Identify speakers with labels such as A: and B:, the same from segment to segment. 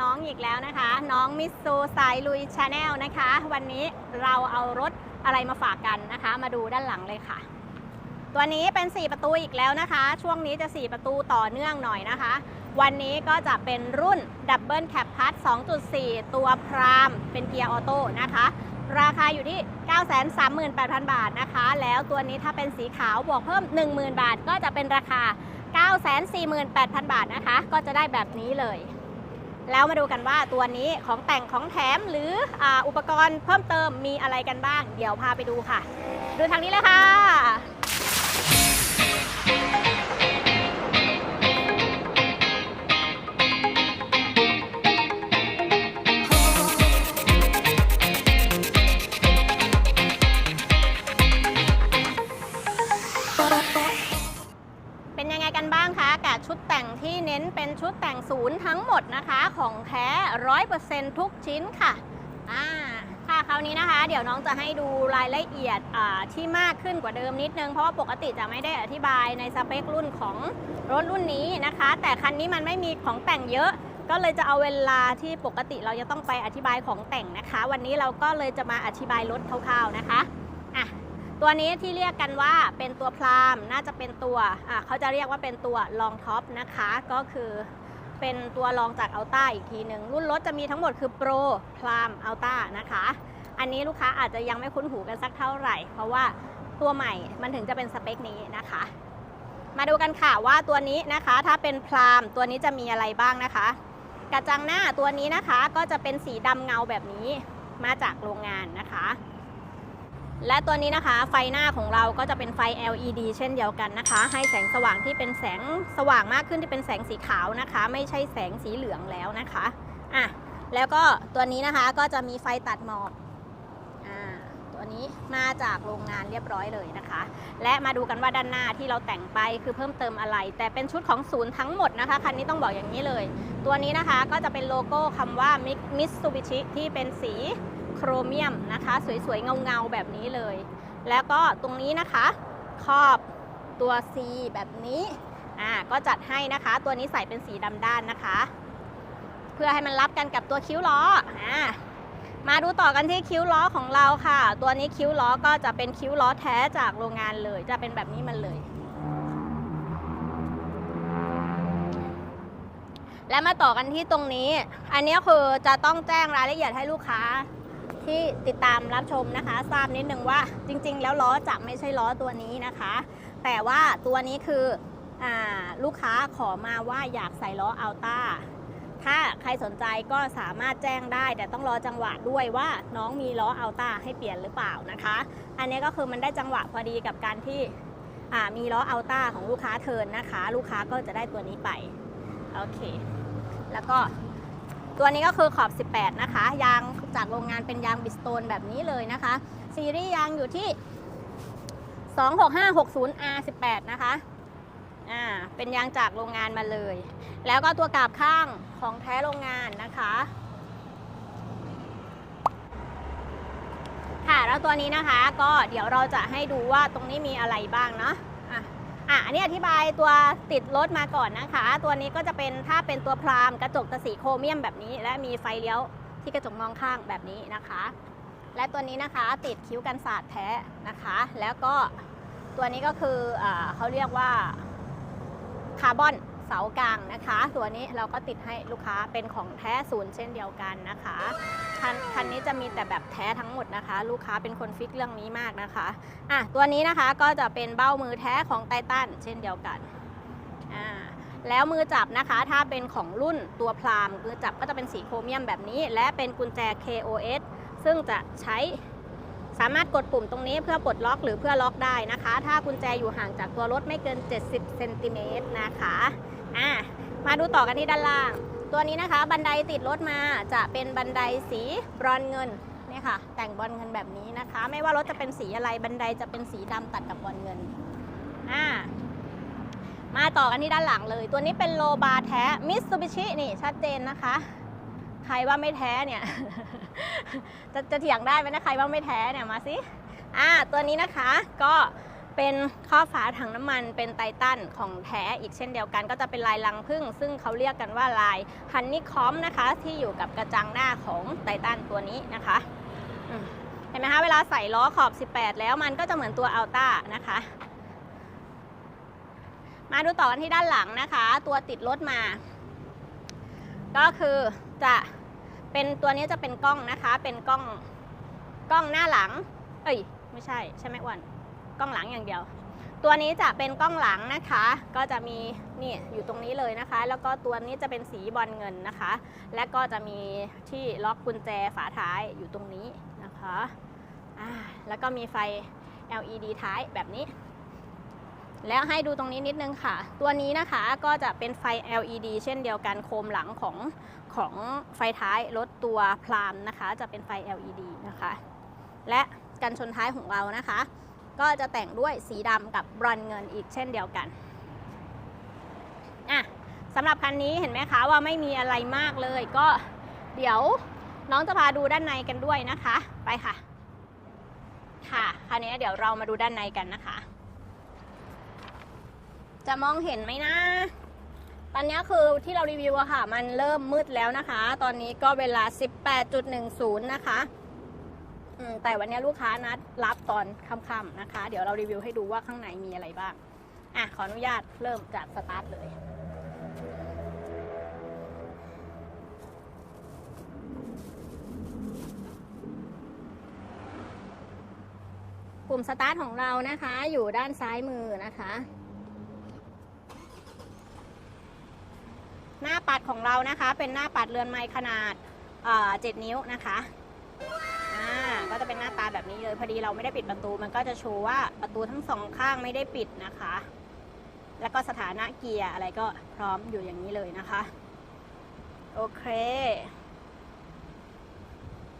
A: น้องอีกแล้วนะคะ น้องมิสซูสายลุยชาแนลนะคะ วันนี้เราเอารถอะไรมาฝากกันนะคะ มาดูด้านหลังเลยค่ะ ตัวนี้เป็น 4 ประตูอีกแล้วนะคะ ช่วงนี้จะ 4 ประตูต่อเนื่องหน่อยนะคะ วันนี้ก็จะเป็นรุ่นดับเบิลแคปพัท2.4 ตัวพรามเป็นเกียร์ออโต้นะคะ ราคาอยู่ที่ 938,000 บาทนะคะ แล้วตัวนี้ถ้าเป็นสีขาวบวกเพิ่ม 10,000 บาท ก็จะเป็นราคา948,000 บาทนะคะ ก็จะได้แบบนี้เลย แล้วมาดูกันว่าตัวนี้ของแต่งของแถมหรือออุปกรณ์เพิ่มเติมมีอะไรกันบ้าง เดี๋ยวพาไปดูค่ะ ดูทางนี้เลยค่ะ หมดนะคะของแท้ร้อยเปอร์เซ็นทุกชิ้นค่ะอ่าค่ะคราวนี้นะคะ เดี๋ยวน้องจะให้ดูรายละเอียดที่มากขึ้นกว่าเดิมนิดนึง เพราะว่าปกติจะไม่ได้อธิบายในสเปครุ่นของรถรุ่นนี้นะคะ แต่คันนี้มันไม่มีของแต่งเยอะ ก็เลยจะเอาเวลาที่ปกติเราจะต้องไปอธิบายของแต่งนะคะ วันนี้เราก็เลยจะมาอธิบายรถคร่าวๆนะคะอะตัวนี้ที่เรียกกันว่าเป็นตัวพรามน่าจะเป็นตัวอะเขาจะเรียกว่าเป็นตัวลองท็อปนะคะ ก็คือ เป็นตัวรองจากอัลต้าอีกทีหนึ่งรุ่นรถจะมีทั้งหมดคือโปรพรามอัลต้านะคะ อันนี้ลูกค้าอาจจะยังไม่คุ้นหูกันสักเท่าไหร่ เพราะว่าตัวใหม่มันถึงจะเป็นสเปคนี้นะคะ มาดูกันค่ะว่าตัวนี้นะคะถ้าเป็นพรามตัวนี้จะมีอะไรบ้างนะคะ กระจังหน้าตัวนี้นะคะก็จะเป็นสีดำเงาแบบนี้มาจากโรงงานนะคะ และตัวนี้นะคะไฟหน้าของเราก็จะเป็นไฟ LED เช่นเดียวกันนะคะ ให้แสงสว่างที่เป็นแสงสว่างมากขึ้นที่เป็นแสงสีขาวนะคะ ไม่ใช่แสงสีเหลืองแล้วนะคะอะแล้วก็ตัวนี้นะคะก็จะมีไฟตัดหมอกอ่าตัวนี้มาจากโรงงานเรียบร้อยเลยนะคะ และมาดูกันว่าด้านหน้าที่เราแต่งไปคือเพิ่มเติมอะไร แต่เป็นชุดของศูนย์ทั้งหมดนะคะคันนี้ต้องบอกอย่างนี้เลย ตัวนี้นะคะก็จะเป็นโลโก้คำว่า Mitsubishi ที่เป็นสี โครเมียมนะคะ สวยๆ เงาๆ แบบนี้เลย แล้วก็ตรงนี้นะคะ ครอบตัว C แบบนี้อ่าก็จัดให้นะคะ ตัวนี้ใส่เป็นสีดำด้านนะคะ เพื่อให้มันรับกันกับตัวคิ้วล้ออ่ามาดูต่อกันที่คิ้วล้อของเราค่ะ ตัวนี้คิ้วล้อก็จะเป็นคิ้วล้อแท้จากโรงงานเลย จะเป็นแบบนี้มันเลยและมาต่อกันที่ตรงนี้ อันนี้คือจะต้องแจ้งรายละเอียดให้ลูกค้า ที่ติดตามรับชมนะคะ ทราบนิดนึงว่าจริง ๆ แล้วล้อจะไม่ใช่ล้อตัวนี้นะคะ แต่ว่าตัวนี้คืออลูกค้าขอมาว่าอยากใส่ล้ออัลต้าถ้าใครสนใจก็สามารถแจ้งได้ แต่ต้องรอจังหวะด้วยว่าน้องมีล้ออัลต้าให้เปลี่ยนหรือเปล่านะคะ อันนี้ก็คือมันได้จังหวะพอดีกับการที่มีล้ออัลต้าของลูกค้าเทินนะคะ ลูกค้าก็จะได้ตัวนี้ไปโอเค แล้วก็ ตัวนี้ก็คือขอบ 18 นะคะ ยางจากโรงงานเป็นยางบิสโตนแบบนี้เลยนะคะ ซีรีส์ยางอยู่ที่ 26560 R18 นะคะ อ่า เป็นยางจากโรงงานมาเลย แล้วก็ตัวกราบข้างของแท้โรงงานนะคะ ค่ะ แล้วตัวนี้นะคะ ก็เดี๋ยวเราจะให้ดูว่าตรงนี้มีอะไรบ้างเนาะ อะอันนี้อธิบายตัวติดรถมาก่อนนะคะ ตัวนี้ก็จะเป็นถ้าเป็นตัวพรามกระจกตะสีโครเมียมแบบนี้ และมีไฟเลี้ยวที่กระจกมองข้างแบบนี้นะคะ และตัวนี้นะคะติดคิ้วกันสาดแท้นะคะ แล้วก็ตัวนี้ก็คืออเขาเรียกว่าคาร์บอน เสากลางนะคะ ตัวนี้เราก็ติดให้ลูกค้าเป็นของแท้ศูนย์เช่นเดียวกันนะคะคันคันนี้จะมีแต่แบบแท้ทั้งหมดนะคะ ลูกค้าเป็นคนฟิกเรื่องนี้มากนะคะอะตัวนี้นะคะก็จะเป็นเบ้ามือแท้ของไททันเช่นเดียวกันอ่าแล้วมือจับนะคะถ้าเป็นของรุ่นตัวพรามมือจับก็จะเป็นสีโครเมียมแบบนี้ และเป็นกุญแจ KOS ซึ่งจะใช้สามารถกดปุ่มตรงนี้เพื่อปลดล็อกหรือเพื่อล็อกได้นะคะ ถ้ากุญแจอยู่ห่างจากตัวรถไม่เกิน 70 เซนติเมตรนะคะ อะมาดูต่อกันที่ด้านล่าง ตัวนี้นะคะบันไดติดรถมาจะเป็นบันไดสีบรอนเงินเนี่ยค่ะ แต่งบอลเงินแบบนี้นะคะ ไม่ว่ารถจะเป็นสีอะไรบันไดจะเป็นสีดำตัดกับบอลเงินอ่ามาต่อกันที่ด้านหลังเลย ตัวนี้เป็นโลบาร์แท้มิตซูบิชินี่ชัดเจนนะคะ ใครว่าไม่แท้เนี่ย จะจะเถียงได้ไหมนะใครว่าไม่แท้เนี่ยมาสิอ่าตัวนี้นะคะก็ เป็นข้อฝาถังน้ำมันเป็นไททันของแท้อีกเช่นเดียวกัน ก็จะเป็นลายลังพึ่ง ซึ่งเขาเรียกกันว่าลายฮันนี่คอมนะคะ ที่อยู่กับกระจังหน้าของไททันตัวนี้นะคะเห็นไหมคะเวลาใส่ล้อขอบ 18 แล้วมันก็จะเหมือนตัวอัลต้านะคะ มาดูต่อกันที่ด้านหลังนะคะ ตัวติดรถมา ก็คือจะเป็นตัวนี้จะเป็นกล้องนะคะ เป็นกล้องกล้องหน้าหลัง เอ้ย ไม่ใช่ ใช่ไหมอวัน กล้องหลังอย่างเดียว ตัวนี้จะเป็นกล้องหลังนะคะ ก็จะมีนี่อยู่ตรงนี้เลยนะคะ แล้วก็ตัวนี้จะเป็นสีบอลเงินนะคะ และก็จะมีที่ล็อกกุญแจฝาท้ายอยู่ตรงนี้นะคะแล้วก็มีไฟ LED ท้ายแบบนี้ แล้วให้ดูตรงนี้นิดนึงค่ะ ตัวนี้นะคะก็จะเป็นไฟ LED เช่นเดียวกันโคมหลังของของไฟท้ายรถตัวพรามนะคะ จะเป็นไฟ LED นะคะ และกันชนท้ายของเรานะคะ ก็จะแต่งด้วยสีดำกับบรอนเงินอีกเช่นเดียวกันอะสำหรับคันนี้เห็นไหมคะว่าไม่มีอะไรมากเลย ก็เดี๋ยวน้องจะพาดูด้านในกันด้วยนะคะ ไปค่ะ ค่ะคราวนี้เดี๋ยวเรามาดูด้านในกันนะคะ จะมองเห็นไหมนะ ตอนนี้คือที่เรารีวิวอะค่ะ มันเริ่มมืดแล้วนะคะ ตอนนี้ก็เวลา 18.10 นะคะ แต่วันนี้ลูกค้านัดรับตอนค่ำๆนะคะ เดี๋ยวเรารีวิวให้ดูว่าข้างในมีอะไรบ้าง อะ ขออนุญาตเริ่มจากสตาร์ทเลยปุ่มสตาร์ทของเรานะคะ อยู่ด้านซ้ายมือนะคะ หน้าปัดของเรานะคะ เป็นหน้าปัดเรือนไม้ขนาดเอ่อ7นิ้วนะคะ จะเป็นหน้าตาแบบนี้เลย พอดีเราไม่ได้ปิดประตู มันก็จะโชว์ว่าประตูทั้งสองข้างไม่ได้ปิดนะคะ แล้วก็สถานะเกียร์อะไรก็พร้อมอยู่อย่างนี้เลยนะคะ โอเค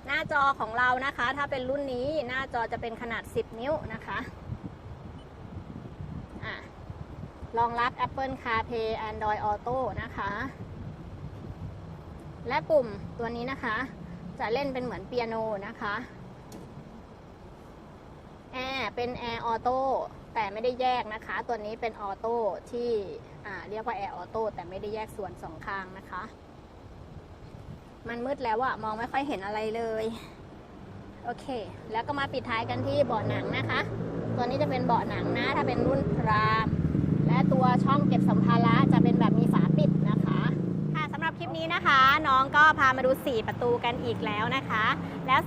A: หน้าจอของเรานะคะ ถ้าเป็นรุ่นนี้หน้าจอจะเป็นขนาด 10 นิ้วนะคะอะรองรับ Apple CarPlay Android Auto นะคะ และปุ่มตัวนี้นะคะ จะเล่นเป็นเหมือนเปียโนนะคะ แอร์เป็นแอร์ออโต้แต่ไม่ได้แยกนะคะ ตัวนี้เป็นออโต้ที่เรียกว่าแอร์ออโต้แต่ไม่ได้แยกส่วนสองข้างนะคะ มันมืดแล้วอะมองไม่ค่อยเห็นอะไรเลย โอเค แล้วก็มาปิดท้ายกันที่เบาะหนังนะคะ ตัวนี้จะเป็นเบาะหนังนะ ถ้าเป็นรุ่นพราม พามาดู 4 ประตูกันอีกแล้วนะคะ แล้ว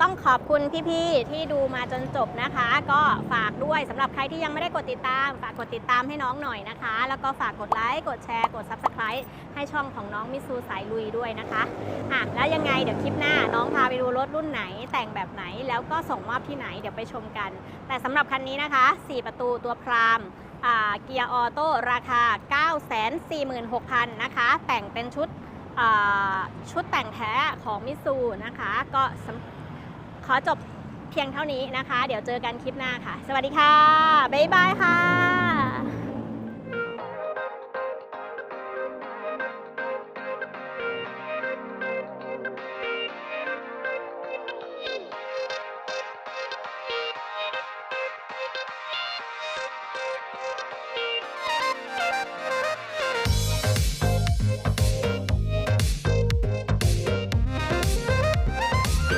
A: ต้องขอบคุณพี่ๆที่ดูมาจนจบนะคะ ก็ฝากด้วยสำหรับใครที่ยังไม่ได้กดติดตาม ฝากกดติดตามให้น้องหน่อยนะคะ แล้วก็ฝากกดไลค์ กดแชร์ กด Subscribe ให้ช่องของน้องมิซูสายลุยด้วยนะคะอะแล้วยังไงเดี๋ยวคลิปหน้าน้องพาไปดูรถรุ่นไหน แต่งแบบไหนแล้วก็ส่งมอบที่ไหนเดี๋ยวไปชมกัน แต่สำหรับคันนี้นะคะ 4 ประตูตัวพรามเกียร์ออโต้ราคา 946,000นะคะ แต่งเป็นชุด ชุดแต่งแท้ของมิซูนะคะ ก็ขอจบเพียงเท่านี้นะคะ เดี๋ยวเจอกันคลิปหน้าค่ะ สวัสดีค่ะ บ๊ายบายค่ะ